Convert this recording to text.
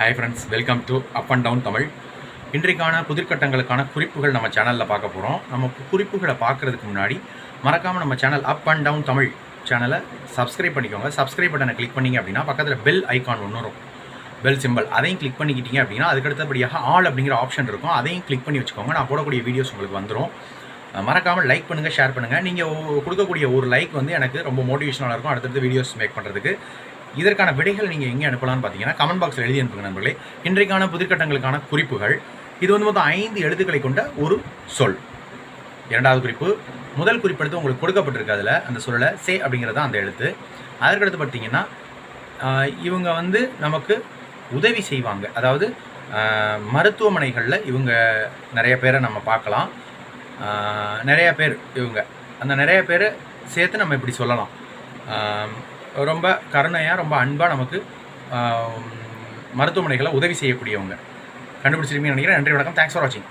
Hi friends welcome to up and down Tamil. இன்றைக்கான புதிர்கட்டங்களுக்கான குறிப்புகள் நம்ம சேனலில் பார்க்க போகிறோம் நம்ம குறிப்புகளை பார்க்குறதுக்கு முன்னாடி மறக்காமல் நம்ம channel up and down Tamil சேனலை சப்ஸ்கிரைப் பண்ணிக்கோங்க. சப்ஸ்கிரைப் பட்டனை கிளிக் பண்ணீங்க அப்படின்னா பக்கத்தில் பெல் ஐக்கான் ஒன்று வரும் பெல் சிம்பிள் அதையும் கிளிக் பண்ணிக்கிட்டீங்க அப்படின்னா அதுக்கு அடுத்தபடியாக ஆல் அப்படிங்கிற ஆப்ஷன் இருக்கும். அதையும் கிளிக் பண்ணி வச்சுக்கோங்க. நான் போடக்கூடிய வீடியோஸ் உங்களுக்கு வந்துடும் மறக்காமல் லைக் பண்ணுங்கள் ஷேர் பண்ணுங்கள் நீங்கள் கொடுக்கக்கூடிய ஒரு லைக் வந்து எனக்கு ரொம்ப மோட்டிவேஷனாக இருக்கும். அடுத்தடுத்து வீடியோஸ் மேக் பண்ணுறதுக்கு இதற்கான விடைகள் நீங்கள் எங்கே அனுப்பலாம்னு பார்த்தீங்கன்னா கமெண்ட் பாக்ஸில் எழுதி அனுப்புங்க நண்பர்களே. இன்றைக்கான புதிர்கட்டங்களுக்கான குறிப்புகள். இது வந்து மொத்தம் ஐந்து எழுத்துக்களை கொண்ட ஒரு சொல். இரண்டாவது குறிப்பு முதல் குறிப்பெடுத்து உங்களுக்கு கொடுக்கப்பட்டிருக்கு அதில் அந்த சொல்லலை சே அப்படிங்கிறது தான் அந்த எழுத்து. அதற்கடுத்து பார்த்தீங்கன்னா இவங்க வந்து நமக்கு உதவி செய்வாங்க. அதாவது மருத்துவமனைகளில் இவங்க நிறைய பேரை நம்ம பார்க்கலாம். நிறைய பேர் இவங்க. அந்த நிறைய பேர் சேர்த்து நம்ம இப்படி சொல்லலாம். ரொம்ப கருணையாக ரொம்ப அன்பாக நமக்கு மருத்துவமனைகளை உதவி செய்யக்கூடியவங்க. கண்டுபிடிச்சிருப்பீங்கன்னு நினைக்கிறேன். நன்றி வணக்கம். தேங்க்ஸ் ஃபார் வாட்சிங்